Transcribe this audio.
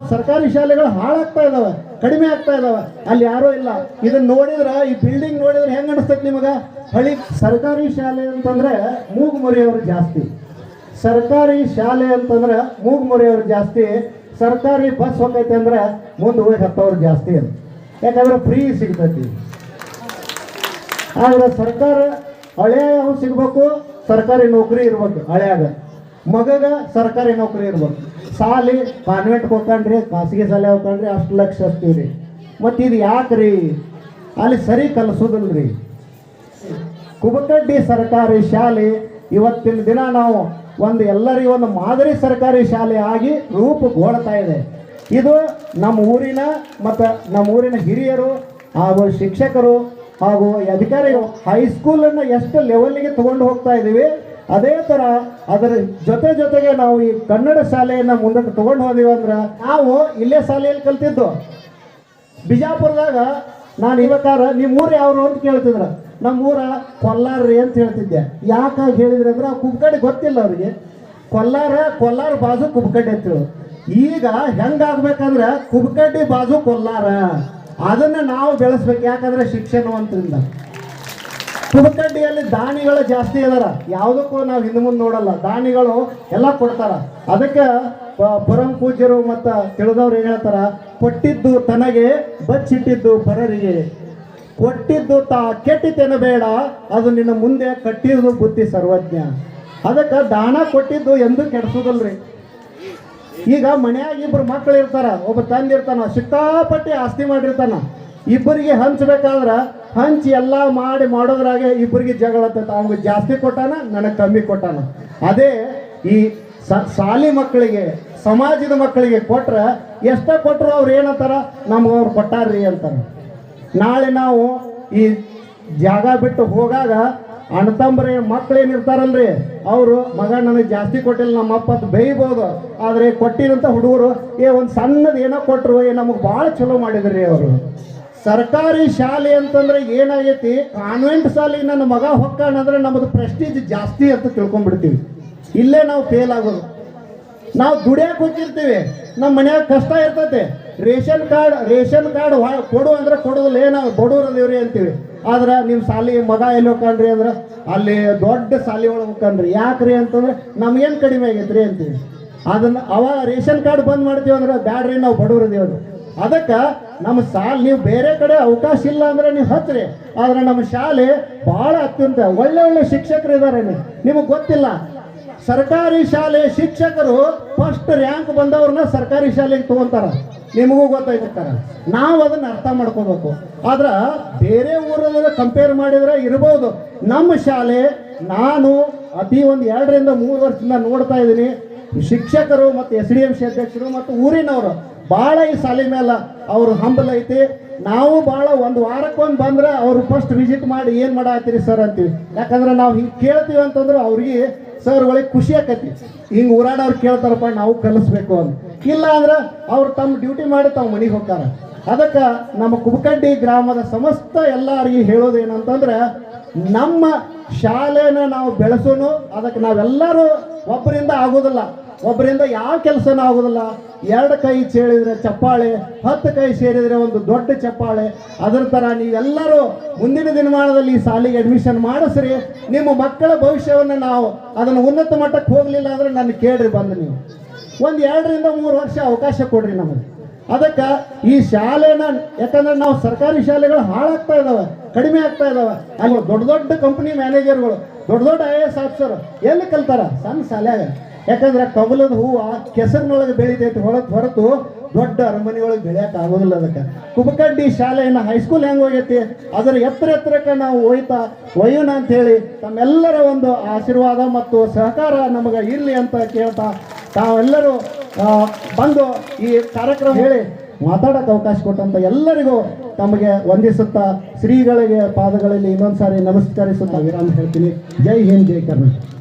ಸರ್ಕಾರಿ ಶಾಲೆಗಳು ಹಾಳಾಗ್ತಾ ಇದಾವೆ, ಕಡಿಮೆ ಆಗ್ತಾ ಇದಾವೆ. ಅಲ್ಲಿ ಯಾರೋ ಇಲ್ಲ. ಇದನ್ನ ನೋಡಿದ್ರ, ಈ ಬಿಲ್ಡಿಂಗ್ ನೋಡಿದ್ರೆ ಹೆಂಗ್ ಅನಿಸ್ತೈತಿ ನಿಮಗ? ಹಳಿ ಸರ್ಕಾರಿ ಶಾಲೆ ಅಂತಂದ್ರೆ ಮೂಗು ಮೊರೆಯವರು ಜಾಸ್ತಿ. ಸರ್ಕಾರಿ ಶಾಲೆ ಅಂತಂದ್ರೆ ಮೂಗು ಮೊರೆಯವರು ಜಾಸ್ತಿ. ಸರ್ಕಾರಿ ಬಸ್ ಹೋಗೈತೆ ಅಂದ್ರೆ ಮುಂದೆ ಹೋಗಿ ಹತ್ತವ್ರು ಜಾಸ್ತಿ ಅಂತ. ಯಾಕಂದ್ರೆ ಫ್ರೀ ಸಿಗ್ತೈತಿ. ಆದ್ರೆ ಸರ್ಕಾರ ಹಳೆಯ ಸಿಗ್ಬೇಕು, ಸರ್ಕಾರಿ ನೌಕರಿ ಇರ್ಬೇಕು ಹಳೆಯಾಗ. ಮಗಗ ಸರ್ಕಾರಿ ನೌಕರಿ ಇರ್ಬೇಕು ಸಾಲಿ ಕಾನ್ವೆಂಟ್ ಹೋಗ್ಕಂಡ್ರಿ, ಖಾಸಗಿ ಶಾಲೆ ಹೋಗ್ತಾನ್ರಿ ಅಷ್ಟು ಲಕ್ಷ ಹಚ್ತೀವ್ರಿ ಮತ್ತು ಇದು ಯಾಕ್ರಿ? ಅಲ್ಲಿ ಸರಿ ಕಲಿಸೋದಿಲ್ರಿ. ಕುಬಕಡ್ಡಿ ಸರ್ಕಾರಿ ಶಾಲೆ, ಇವತ್ತಿನ ದಿನ ನಾವು ಒಂದು ಎಲ್ಲರಿಗೂ ಒಂದು ಮಾದರಿ ಸರ್ಕಾರಿ ಶಾಲೆ ಆಗಿ ರೂಪುಗೊಳ್ತಾ ಇದೆ. ಇದು ನಮ್ಮ ಊರಿನ ಮತ್ತು ನಮ್ಮ ಊರಿನ ಹಿರಿಯರು ಹಾಗೂ ಶಿಕ್ಷಕರು ಹಾಗೂ ಅಧಿಕಾರಿಗಳು, ಹೈಸ್ಕೂಲನ್ನು ಎಷ್ಟು ಲೆವೆಲ್ಗೆ ತಗೊಂಡು ಹೋಗ್ತಾ ಇದ್ದೀವಿ ಅದೇ ತರ ಅದರ ಜೊತೆ ಜೊತೆಗೆ ನಾವು ಈ ಕನ್ನಡ ಶಾಲೆಯನ್ನ ಮುಂದಕ್ಕೆ ತಗೊಂಡು ಹೋದೀವಿ ಅಂದ್ರ ನಾವು ಇಲ್ಲೇ ಶಾಲೆಯಲ್ಲಿ ಕಲ್ತಿದ್ದು. ಬಿಜಾಪುರದಾಗ ನಾನು ಇವತ್ತಾರ ನಿಮ್ಮ ಊರು ಯಾವ್ರು ಅಂತ ಕೇಳ್ತಿದ್ರ. ನಮ್ಮ ಊರ ಕೊಲ್ಲಾರ ರೀ ಅಂತ ಹೇಳ್ತಿದ್ದೆ. ಯಾಕಾಗಿ ಹೇಳಿದ್ರೆ ಅಂದ್ರೆ ಆ ಕುಬ್ಕಡ್ಡಿ ಗೊತ್ತಿಲ್ಲ ಅವ್ರಿಗೆ. ಕೊಲ್ಲಾರ ಕೊಲ್ಲಾರ ಬಾಜು ಕುಬ್ಕಡ್ಡಿ ಅಂತ ಈಗ ಹೆಂಗಾಗ್ಬೇಕಂದ್ರೆ ಕುಬ್ಕಡ್ಡಿ ಬಾಜು ಕೊಲ್ಲಾರ. ಅದನ್ನ ನಾವು ಬೆಳೆಸ್ಬೇಕು ಯಾಕಂದ್ರೆ ಶಿಕ್ಷಣವಂತರಿಂದ. ಕುಬಕಡ್ಡಿಯಲ್ಲಿ ದಾನಿಗಳು ಜಾಸ್ತಿ ಇದಾರ. ಯಾವುದಕ್ಕೂ ನಾವು ಹಿಂದೆ ಮುಂದೆ ನೋಡಲ್ಲ. ದಾನಿಗಳು ಎಲ್ಲ ಕೊಡ್ತಾರ. ಅದಕ್ಕೆ ಪುರಂ ಪೂಜ್ಯರು ಮತ್ತು ತಿಳಿದವ್ರು ಏನು ಹೇಳ್ತಾರ? ಕೊಟ್ಟಿದ್ದು ತನಗೆ ಬಚ್ಚಿಟ್ಟಿದ್ದು ಪರರಿಗೆ. ಕೊಟ್ಟಿದ್ದು ತಾ ಕೆಟ್ಟಿತೇನು ಬೇಡ. ಅದು ನಿನ್ನ ಮುಂದೆ ಕಟ್ಟಿದ್ದು ಬುದ್ಧಿ ಸರ್ವಜ್ಞ. ಅದಕ್ಕೆ ದಾನ ಕೊಟ್ಟಿದ್ದು ಎಂದೂ ಕೆಡಿಸೋದಲ್ರಿ. ಈಗ ಮನ್ಯಾಗ ಇಬ್ರು ಮಕ್ಳು ಇರ್ತಾರ. ಒಬ್ಬ ತಂದೆ ಇರ್ತಾನ, ಸಿಕ್ಕಾಪಟ್ಟಿ ಆಸ್ತಿ ಮಾಡಿರ್ತಾನ. ಇಬ್ಬರಿಗೆ ಹಂಚ್ಬೇಕಾದ್ರ ಹಂಚಿ ಎಲ್ಲ ಮಾಡಿ ಮಾಡೋದ್ರಾಗೆ ಇಬ್ಬರಿಗೆ ಜಗಳ ಅವ್ನಿಗೆ ಜಾಸ್ತಿ ಕೊಟ್ಟಾನ, ನನಗೆ ಕಮ್ಮಿ ಕೊಟ್ಟಾನ. ಅದೇ ಈ ಶಾಲಿ ಮಕ್ಕಳಿಗೆ, ಸಮಾಜದ ಮಕ್ಕಳಿಗೆ ಕೊಟ್ರೆ ಎಷ್ಟೇ ಕೊಟ್ಟರು ಅವ್ರು ಏನಂತಾರ, ನಮ್ಗೆ ಅವ್ರು ಕೊಟ್ಟಾರ್ರಿ ಅಂತಾರೆ. ನಾಳೆ ನಾವು ಈ ಜಾಗ ಬಿಟ್ಟು ಹೋಗಾಗ ಅಣ್ಣತಂಬ್ರಿ ಮಕ್ಳು ಏನಿರ್ತಾರಲ್ರಿ ಅವರು, ಮಗ, ನನಗೆ ಜಾಸ್ತಿ ಕೊಟ್ಟಿಲ್ಲ ನಮ್ಮ ಅಪ್ಪ ಬೈಬೋದು ಆದರೆ ಕೊಟ್ಟಿರಂತ ಹುಡುಗರು, ಏ, ಒಂದು ಸಣ್ಣದು ಏನೋ ಕೊಟ್ಟರು ನಮಗೆ ಭಾಳ ಚಲೋ ಮಾಡಿದ್ರಿ ಅವರು. ಸರ್ಕಾರಿ ಶಾಲೆ ಅಂತಂದ್ರೆ ಏನಾಗೈತಿ? ಕಾನ್ವೆಂಟ್ ಶಾಲೆ ನನ್ನ ಮಗ ಹೊಕ್ಕಾಣ ಅಂದ್ರೆ ನಮ್ಮದು ಪ್ರೆಸ್ಟೀಜ್ ಜಾಸ್ತಿ ಅಂತ ತಿಳ್ಕೊಂಡ್ಬಿಡ್ತೀವಿ. ಇಲ್ಲೇ ನಾವು ಫೇಲ್ ಆಗೋದು. ನಾವು ದುಡಿಯಕ್ಕೆ ಹೋಗಿರ್ತೀವಿ. ನಮ್ಮ ಮನ್ಯಾಗ ಕಷ್ಟ ಇರ್ತೈತೆ. ರೇಷನ್ ಕಾರ್ಡ್ ರೇಷನ್ ಕಾರ್ಡ್ ಕೊಡು ಅಂದ್ರೆ ಕೊಡೋದಿಲ್ಲ. ಏನ ಬಡವ್ರು ಅದೀವ್ರಿ ಅಂತೀವಿ. ಆದ್ರೆ ನಿಮ್ಮ ಸಾಲಿ ಮಗ ಎಲ್ಲಿ ಹೋಗ್ಕಂಡ್ರಿ ಅಂದ್ರೆ? ಅಲ್ಲಿ ದೊಡ್ಡ ಸಾಲಿ ಒಳಗೆ ಹೋಗ್ಕಂಡ್ರಿ ಯಾಕ್ರಿ ಅಂತಂದ್ರೆ ನಮ್ಗೇನು ಕಡಿಮೆ ಆಗೈತ್ರಿ ಅಂತೀವಿ. ಅದನ್ನ ಅವಾಗ ರೇಷನ್ ಕಾರ್ಡ್ ಬಂದ್ ಮಾಡ್ತೀವಿ ಅಂದ್ರೆ ಬ್ಯಾಡ್ರಿ, ನಾವು ಬಡವ್ರು ಅದೀವಿ ಅಂದ್ರೆ ಅದಕ್ಕೆ ನಮ್ಮ ಶಾಲೆ, ನೀವು ಬೇರೆ ಕಡೆ ಅವಕಾಶ ಇಲ್ಲ ಅಂದ್ರೆ ನೀವು ಹಚ್ಚ್ರಿ ಆದ್ರೆ ನಮ್ಮ ಶಾಲೆ ಭಾಳ ಅತ್ಯಂತ ಒಳ್ಳೆ ಒಳ್ಳೆ ಶಿಕ್ಷಕರು ಇದ್ದಾರೆ ನಿಮಗೆ ಗೊತ್ತಿಲ್ಲ? ಸರ್ಕಾರಿ ಶಾಲೆ ಶಿಕ್ಷಕರು ಫಸ್ಟ್ ರ್ಯಾಂಕ್ ಬಂದವ್ರನ್ನ ಸರ್ಕಾರಿ ಶಾಲೆಗೆ ತಗೊಂತಾರ. ನಿಮಗೂ ಗೊತ್ತಾಯ್ತಾರ ನಾವು ಅದನ್ನ ಅರ್ಥ ಮಾಡ್ಕೋಬೇಕು. ಆದ್ರ ಬೇರೆ ಊರಲ್ಲಿ ಕಂಪೇರ್ ಮಾಡಿದ್ರೆ ಇರ್ಬೋದು. ನಮ್ಮ ಶಾಲೆ ನಾನು ಅತಿ ಒಂದು ಎರಡರಿಂದ ಮೂರು ವರ್ಷದಿಂದ ನೋಡ್ತಾ ಇದ್ದೀನಿ. ಶಿಕ್ಷಕರು ಮತ್ತು ಎಸ್ ಡಿ ಎಂ ಸಿ ಅಧ್ಯಕ್ಷರು ಮತ್ತು ಊರಿನವರು ಭಾಳ ಈ ಸಾಲಿ ಮೇಲೆ ಅವರು ಹಂಬಲ ಐತಿ. ನಾವು ಭಾಳ ಒಂದು ವಾರಕ್ಕೊಂದು ಬಂದ್ರೆ ಅವರು ಫಸ್ಟ್ ವಿಸಿಟ್ ಮಾಡಿ ಏನು ಮಾಡತ್ತೀರಿ ಸರ್ ಅಂತೀವಿ. ಯಾಕಂದ್ರೆ ನಾವು ಹಿಂಗೆ ಕೇಳ್ತೀವಿ ಅಂತಂದ್ರೆ ಅವ್ರಿಗೆ ಸರ್ ಒಳಗೆ ಖುಷಿ ಆಕತಿ ಹಿಂಗೆ ಊರಾಡವ್ರು ಕೇಳ್ತಾರಪ್ಪ, ನಾವು ಕಲಿಸ್ಬೇಕು ಅಂತ. ಇಲ್ಲ ಅಂದ್ರೆ ಅವ್ರು ತಮ್ಮ ಡ್ಯೂಟಿ ಮಾಡಿ ತಾವು ಮನೆಗೆ ಹೋಗ್ತಾರೆ. ಅದಕ್ಕೆ ನಮ್ಮ ಕುಬಕಡ್ಡಿ ಗ್ರಾಮದ ಸಮಸ್ತ ಎಲ್ಲರಿಗೆ ಹೇಳೋದು ಏನಂತಂದ್ರೆ ನಮ್ಮ ಶಾಲೆನ ನಾವು ಬೆಳೆಸೋನು ಅದಕ್ಕೆ ನಾವೆಲ್ಲರೂ ಒಬ್ಬರಿಂದ ಆಗೋದಿಲ್ಲ ಒಬ್ಬರಿಂದ ಯಾವ ಕೆಲಸನೂ ಆಗೋದಿಲ್ಲ ಎರಡು ಕೈ ಚೇಳಿದ್ರೆ ಚಪ್ಪಾಳೆ, ಹತ್ತು ಕೈ ಸೇರಿದ್ರೆ ಒಂದು ದೊಡ್ಡ ಚಪ್ಪಾಳೆ. ಅದರ ಥರ ನೀವೆಲ್ಲರೂ ಮುಂದಿನ ದಿನಮಾನದಲ್ಲಿ ಈ ಸಾಲಿಗೆ ಅಡ್ಮಿಷನ್ ಮಾಡಿಸ್ರಿ. ನಿಮ್ಮ ಮಕ್ಕಳ ಭವಿಷ್ಯವನ್ನು ನಾವು ಅದನ್ನು ಉನ್ನತ ಮಟ್ಟಕ್ಕೆ ಹೋಗಲಿಲ್ಲ ಅಂದ್ರೆ ನನ್ನ ಕೇಳ್ರಿ ಬಂದು ನೀವು. ಒಂದು ಎರಡರಿಂದ ಮೂರು ವರ್ಷ ಅವಕಾಶ ಕೊಡ್ರಿ ನಮಗೆ. ಅದಕ್ಕೆ ಈ ಶಾಲೆನ, ಯಾಕಂದ್ರೆ ನಾವು ಸರ್ಕಾರಿ ಶಾಲೆಗಳು ಹಾಳಾಗ್ತಾ ಇದಾವೆ, ಕಡಿಮೆ ಆಗ್ತಾ ಇದಾವೆ. ಅಲ್ಲಿ ದೊಡ್ಡ ದೊಡ್ಡ ಕಂಪ್ನಿ ಮ್ಯಾನೇಜರ್ಗಳು ದೊಡ್ಡ ದೊಡ್ಡ ಐ ಎಸ್ ಆಫೀಸರ್ ಎಲ್ಲಿ ಕಲ್ತಾರ? ಸಣ್ಣ ಶಾಲ್ಯಾಗ. ಯಾಕಂದ್ರೆ ಕಮಲದ ಹೂವು ಕೆಸರಿನೊಳಗೆ ಬೆಳಿತೈತಿ ಹೊರತು ಹೊರತು ದೊಡ್ಡ ಅರಮನೆಯೊಳಗೆ ಬೆಳೆಯಕ್ಕೆ ಆಗೋದಿಲ್ಲ ಅದಕ್ಕೆ. ಕುಬಕಡ್ಡಿ ಶಾಲೆಯನ್ನು ಹೈಸ್ಕೂಲ್ ಹೆಂಗೆ ಹೋಗೈತಿ? ಅದರ ಎತ್ತರ ಎತ್ತರಕ್ಕೆ ನಾವು ಹೋಯ್ತಾ, ಒಯ್ಯೋಣ ಅಂತ ಹೇಳಿ ತಮ್ಮೆಲ್ಲರ ಒಂದು ಆಶೀರ್ವಾದ ಮತ್ತು ಸಹಕಾರ ನಮಗೆ ಇರಲಿ ಅಂತ ಕೇಳ್ತಾ ತಾವೆಲ್ಲರೂ ಬಂದು ಈ ಕಾರ್ಯಕ್ರಮ ಹೇಳಿ ಮಾತಾಡಕ್ಕೆ ಅವಕಾಶ ಕೊಟ್ಟಂತ ಎಲ್ಲರಿಗೂ ತಮಗೆ ವಂದಿಸುತ್ತಾ ಶ್ರೀಗಳಿಗೆ ಪಾದಗಳಲ್ಲಿ ಇನ್ನೊಂದು ಸಾರಿ ನಮಸ್ಕರಿಸುತ್ತಾ ವಿರಾಮ ಹೇಳ್ತೀನಿ. ಜೈ ಹಿಂದ್, ಜೈ ಕರ್ನಾಟಕ.